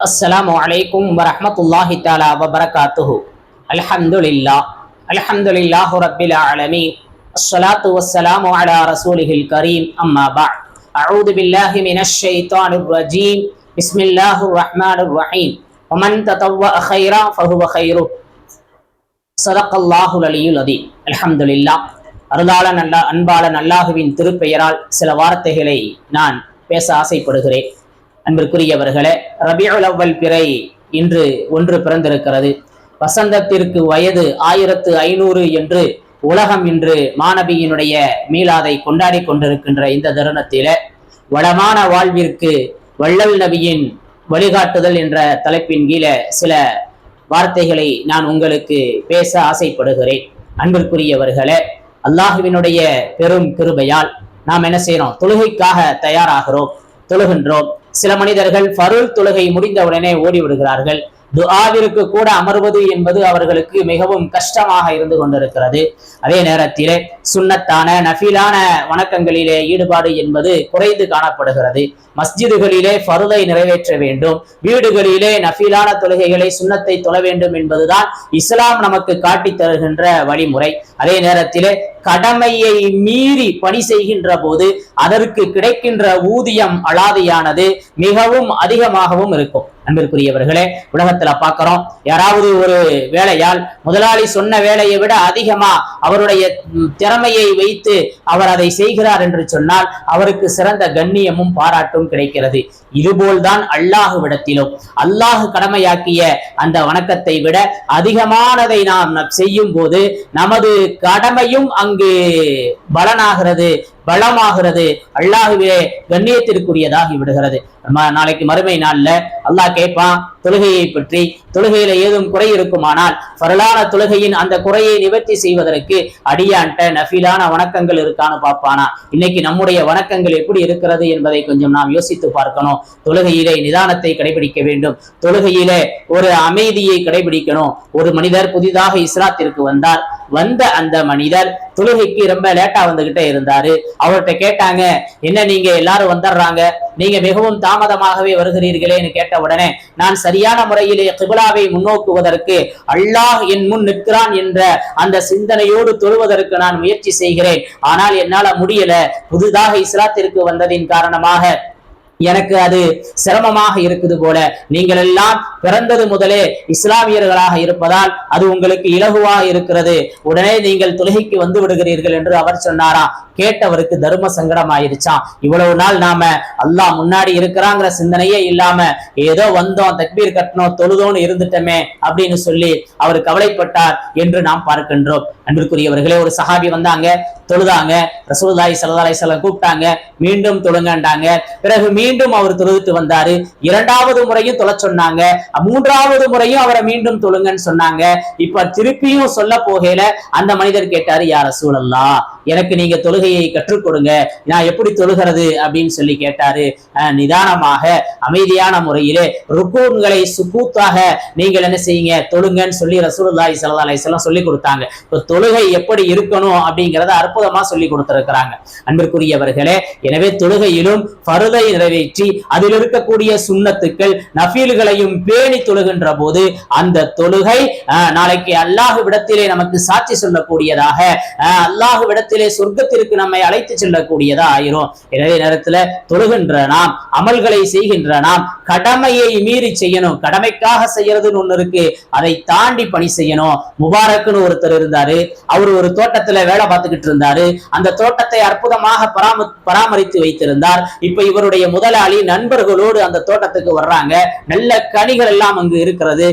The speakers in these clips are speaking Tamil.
السلام عليكم ورحمة الله تعالى وبركاته الحمد لله الحمد لله رب العالمين الصلاة والسلام على رسوله الكريم أما بعد أعوذ بالله من الشيطان الرجيم بسم الله الرحمن الرحيم ومن تطوع خيرا فهو خيره صدق الله العلي العظيم الحمد لله அருளாளன் அல்லா அன்பாளன் அல்லாஹுவின் திருப்பெயரால் சில வார்த்தைகளை நான் பேச ஆசைப்படுகிறேன் அன்பிற்குரியவர்களே ரபியுல் அவ்வல் பிறை இன்று ஒன்று பிறந்திருக்கிறது. வசந்தத்திற்கு வயது ஆயிரத்து ஐநூறு என்று உலகம் இன்று மாணவியினுடைய மீளாதை கொண்டாடி கொண்டிருக்கின்ற இந்த தருணத்தில வளமான வாழ்விற்கு வள்ளல் நபியின் வழிகாட்டுதல் என்ற தலைப்பின் கீழே சில வார்த்தைகளை நான் உங்களுக்கு பேச ஆசைப்படுகிறேன். அன்பிற்குரியவர்களே அல்லாஹுவினுடைய பெரும் கிருபையால் நாம் என்ன செய்யறோம் தொழுகைக்காக தயாராகிறோம் தொழுகின்றோம். சில மனிதர்கள் ஃபருள் தொழுகை முடிந்தவுடனே ஓடி விடுகிறார்கள் துஆவிற்கு கூட அமர்வது என்பது அவர்களுக்கு மிகவும் கஷ்டமாக இருந்து கொண்டிருக்கிறது. அதே நேரத்திலே சுண்ணத்தான நஃபிலான வணக்கங்களிலே ஈடுபாடு என்பது குறைந்து காணப்படுகிறது. மஸ்ஜிதுகளிலே ஃபருதை நிறைவேற்ற வேண்டும். வீடுகளிலே நஃபிலான தொழுகைகளை சுண்ணத்தை தொழ வேண்டும் என்பதுதான் இஸ்லாம் நமக்கு காட்டித் தருகின்ற வழிமுறை. அதே நேரத்திலே கடமையை மீறி பணி செய்கின்ற போது அதற்கு கிடைக்கின்ற ஊதியம் அலாதியானது மிகவும் அதிகமாகவும் இருக்கும். அன்பிற்குரியவர்களே உலகத்துல பாக்குறோம் யாராவது ஒரு வேலையால் முதலாளி சொன்ன வேலையை விட அதிகமா அவருடைய திறமையை வைத்து அவர் அதை செய்கிறார் என்று சொன்னால் அவருக்கு சிறந்த கண்ணியமும் பாராட்டும் கிடைக்கிறது. இதுபோல்தான் அல்லாஹுவிடத்திலும். அல்லாஹு கடமையாக்கிய அந்த வணக்கத்தை விட அதிகமானதை நாம் செய்யும் போது நமது கடமையும் அங்கு பலனாகிறது பலமாகிறது. அல்லாஹுவே கண்ணியத்திற்குரியதாகி விடுகிறது. நாளைக்கு மறுமை நாள்ல அல்லாஹ் கேட்பான் தொழுகையை பற்றி. தொழுகையில ஏதும் குறை இருக்குமானால் பரலான தொழுகையின் அந்த குறையை நிவர்த்தி செய்வதற்கு அடியான்ட்ட நஃபிலான வணக்கங்கள் இருக்கான்னு பார்ப்பானா. இன்னைக்கு நம்முடைய வணக்கங்கள் எப்படி இருக்கிறது என்பதை கொஞ்சம் நாம் யோசித்து பார்க்கணும். தொழுகையிலே நிதானத்தை கடைபிடிக்க வேண்டும். தொழுகையிலே ஒரு அமைதியை கடைபிடிக்கணும். ஒரு மனிதர் புதிதாக இஸ்லாத்திற்கு வந்தார். வந்த அந்த மனிதர் தொழுகைக்கு ரொம்ப லேட்டா வந்துகிட்டே இருந்தாரு. அவர்கிட்ட கேட்டாங்க என்ன நீங்க எல்லாரும் வந்துடுறாங்க? நீங்க மிகவும் தாமதமாகவே வருகிறீர்களேன்னு கேட்ட உடனே நான் சரியான முறையிலே கிபிலாவை முன்னோக்குவதற்கு அல்லாஹ் என் முன் நிற்கிறான் என்ற அந்த சிந்தனையோடு தொழுவதற்கு நான் முயற்சி செய்கிறேன். ஆனால் என்னால முடியல. புதிதாக இஸ்லாத்திற்கு வந்ததின் காரணமாக எனக்கு அது சிரமமாக இருக்குது போல. நீங்கள் எல்லாம் பிறந்தது முதலே இஸ்லாமியர்களாக இருப்பதால் அது உங்களுக்கு இலகுவாக இருக்கிறது. உடனே நீங்கள் தொழுகைக்கு வந்து விடுகிறீர்கள் என்று அவர் சொன்னாராம். கேட்டவருக்கு தர்ம சங்கடம் ஆயிருச்சான் இவ்வளவு நாள் நாம அல்லாஹ் முன்னாடி இருக்கிறாங்கிற சிந்தனையே இல்லாம ஏதோ வந்தோம் தக்பீர் கட்டணும் தொழுதோன்னு இருந்துட்டோமே அப்படின்னு சொல்லி அவர் கவலைப்பட்டார் என்று நாம் பார்க்கின்றோம். அன்பிற்குரியவர்களே ஒரு சஹாபி வந்தாங்க தொழுதாங்க ரசூலுல்லாஹி ஸல்லல்லாஹு அலைஹி கூப்பிட்டாங்க மீண்டும் தொழுங்கண்டாங்க. பிறகு மீண்டும் அவர் தொழுதுட்டு வந்தாரு. இரண்டாவது முறையும் தொலை சொன்னாங்க. மூன்றாவது முறையும் அவரை மீண்டும் தொழுங்கன்னு சொன்னாங்க. இப்ப திருப்பியும் சொல்ல போகையில அந்த மனிதர் கேட்டாரு யார் ரசூலல்லா எனக்கு நீங்க தொழுகையை கற்றுக் கொடுங்க. நான் எப்படி தொழுகிறது அப்படின்னு சொல்லி கேட்டாரு. நிதானமாக அமைதியான முறையிலே ருக்கூன்களை சுக்கூத்தாக நீங்கள் என்ன செய்யுங்க? தொழுங்கன்னு சொல்லி ரசூலுல்லாஹி சல்லா அலிஸ்லாம் சொல்லி கொடுத்தாங்க. இப்போ தொழுகை எப்படி இருக்கணும் அப்படிங்கிறத அற்புதமா சொல்லி கொடுத்திருக்கிறாங்க. அன்பிற்குரியவர்களே எனவே தொழுகையிலும் பருதை நிறைவேற்றி அதில் இருக்கக்கூடிய சுண்ணத்துக்கள் நஃபீல்களையும் பேணி தொழுகின்ற போது அந்த தொழுகை நாளைக்கு அல்லாஹு விடத்திலே நமக்கு சாட்சி சொல்லக்கூடியதாக அல்லாஹு விடத்திலே சொர்க்கத்திற்கு நம்மை அழைத்து செல்லக்கூடியதா ஆயிரும் எனவே நேரத்துல தொழுகின்ற நாம் அமல்களை செய்கின்ற நாம் கடமையை மீறி செய்யணும். கடமைக்காக செய்யறதுன்னு ஒண்ணு இருக்கு. அதை தாண்டி பணி செய்யணும். முபாரக்னு ஒருத்தர் இருந்தாரு. அவர் ஒரு தோட்டத்துல வேலை பார்த்துக்கிட்டு இருந்தாரு. அந்த தோட்டத்தை அற்புதமாக பராம பராமரித்து வைத்திருந்தார். இப்ப இவருடைய முதலாளி நண்பர்களோடு அந்த தோட்டத்துக்கு வர்றாங்க. நல்ல கனிகள் எல்லாம் அங்கு இருக்கிறது.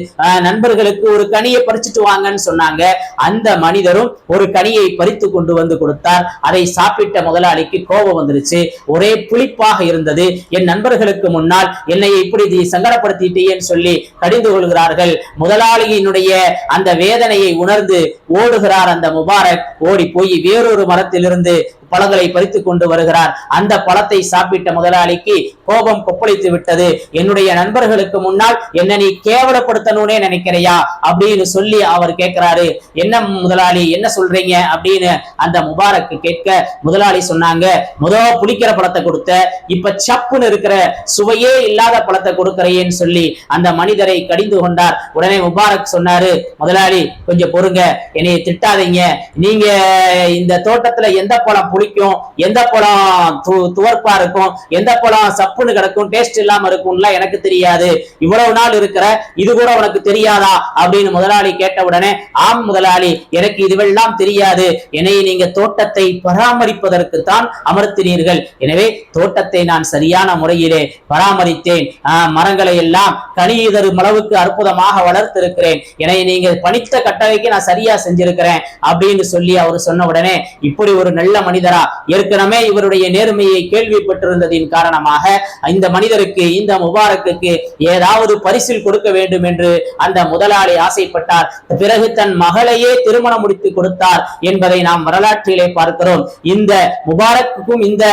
நண்பர்களுக்கு ஒரு கனியை பறிச்சுட்டு வாங்கன்னு சொன்னாங்க. அந்த மனிதரும் ஒரு கனியை பறித்து கொண்டு வந்து கொடுத்தார். அதை சாப்பிட்ட முதலாளிக்கு கோபம் வந்துருச்சு. ஒரே புளிப்பாக இருந்தது. என் நண்பர்களுக்கு முன்னால் என்னை இப்படி சங்கடப்படுத்திட்டேன்னு சொல்லி கடிந்து கொள்கிறார்கள். முதலாளியினுடைய அந்த வேதனையை உணர்ந்து ஓடுகிறார் அந்த முபாரக். ஓடி போய் வேறொரு மரத்திலிருந்து பழங்களை பறித்து கொண்டு வருகிறார். அந்த பழத்தை சாப்பிட்ட முதலாளிக்கு கோபம் கொப்பளித்து விட்டது. என்னுடைய நண்பர்களுக்கு முன்னால் என்ன நீ கேவலப்படுத்தணும்னே நினைக்கிறையா? அப்படின்னு சொல்லி அவர் கேட்கிறாரு. என்ன முதலாளி என்ன சொல்றீங்க? அப்படின்னு அந்த முபாரக் கேட்க முதலாளி சொன்னாங்க முதல் புளிக்கிற பழத்தை கொடுத்த இப்ப சப்புன்னு இருக்கிற சுவையே இல்லாத பழத்தை கொடுக்கிறேன்னு சொல்லி அந்த மனிதரை கடிந்து கொண்டார். உடனே முபாரக் சொன்னாரு முதலாளி கொஞ்சம் பொறுங்க என்னைய திட்டாதீங்க. நீங்க இந்த தோட்டத்துல எந்த பழம் புளி புளிக்கும் எந்த பழம் துவர்ப்பா இருக்கும்? எந்த பழம் சப்புன்னு கிடக்கும்? டேஸ்ட் இல்லாம இருக்கும்ல எனக்கு தெரியாது. இவ்வளவு நாள் இருக்கிற இது கூட உனக்கு தெரியாதா? அப்படின்னு முதலாளி கேட்ட உடனே ஆம் முதலாளி எனக்கு இதுவெல்லாம் தெரியாது. என்னை நீங்க தோட்டத்தை பராமரிப்பதற்கு தான் அமர்த்தினீர்கள். எனவே தோட்டத்தை நான் சரியான முறையிலே பராமரித்தேன். ஆஹ், மரங்களை எல்லாம் கனி தரும் அளவுக்கு அற்புதமாக வளர்த்திருக்கிறேன். என்னை நீங்க பணித்த கட்டளைக்கு நான் சரியா செஞ்சிருக்கிறேன். அப்படின்னு சொல்லி அவர் சொன்ன உடனே இப்படி ஒரு நல்ல மனிதரா? ஏற்கனவே இவருடைய நேர்மையை கேள்விப்பட்டிருந்ததின் காரணமாக இந்த மனிதருக்கு இந்த முபாரக்குக்கு ஏதாவது பரிசில் கொடுக்க வேண்டும் என்று அந்த முதலாளி ஆசைப்பட்டார். பிறகு தன் மகளையே திருமணம் முடித்து கொடுத்தார் என்பதை நாம் வரலாற்றிலே பார்க்கிறோம். இந்த முபாரக்குக்கும் இந்த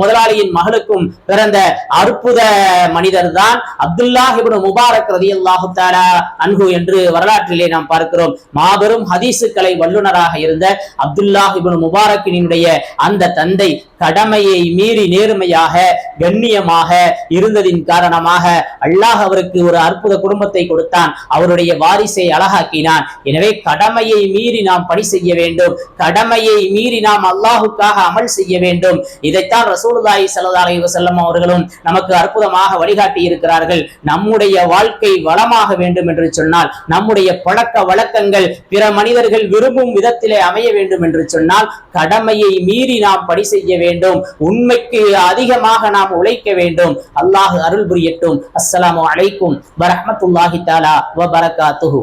முதலாளியின் மகளுக்கும் பிறந்த அற்புத மனிதர் தான் அப்துல்லா இப்னு முபாரக் ரதியல்லாஹு தஆலா அன்ஹு என்று வரலாற்றிலே நாம் பார்க்கிறோம். மாபெரும் ஹதீசுக்களை வல்லுநராக இருந்த அப்துல்லாஹ் முபாரக்கினுடைய முபாரக்கினுடைய அந்த தந்தை கடமையை மீறி நேர்மையாக கண்ணியமாக இருந்ததின் காரணமாக அல்லாஹ் அவருக்கு ஒரு அற்புத குடும்பத்தை கொடுத்தான். அவருடைய வாரிசை அழகாக்கினான். எனவே கடமையை மீறி நாம் பணி செய்ய வேண்டும். கடமையை மீறி நாம் அல்லாஹுக்காக அமல் செய்ய வேண்டும். இதைத்தான் ரசூலுல்லாஹி ஸல்லல்லாஹு அலைஹி வஸல்லம் அவர்களும் நமக்கு அற்புதமாக வழிகாட்டி இருக்கிறார்கள். நம்முடைய வாழ்க்கை வளமாக வேண்டும் என்று சொன்னால் நம்முடைய பழக்க வழக்கங்கள் பிற மனிதர்கள் விரும்பும் விதத்திலே அமைய வேண்டும் என்று சொன்னால் கடமையை மீறி நாம் பணி செய்ய வேண்டும். உண்மைக்கு அதிகமாக நாம் உழைக்க வேண்டும். அல்லாஹ் அருள் புரியட்டும். அஸ்லாம் வலைக்கும் வரமத்துல்லாஹி தாலா வ பரகாத்துஹு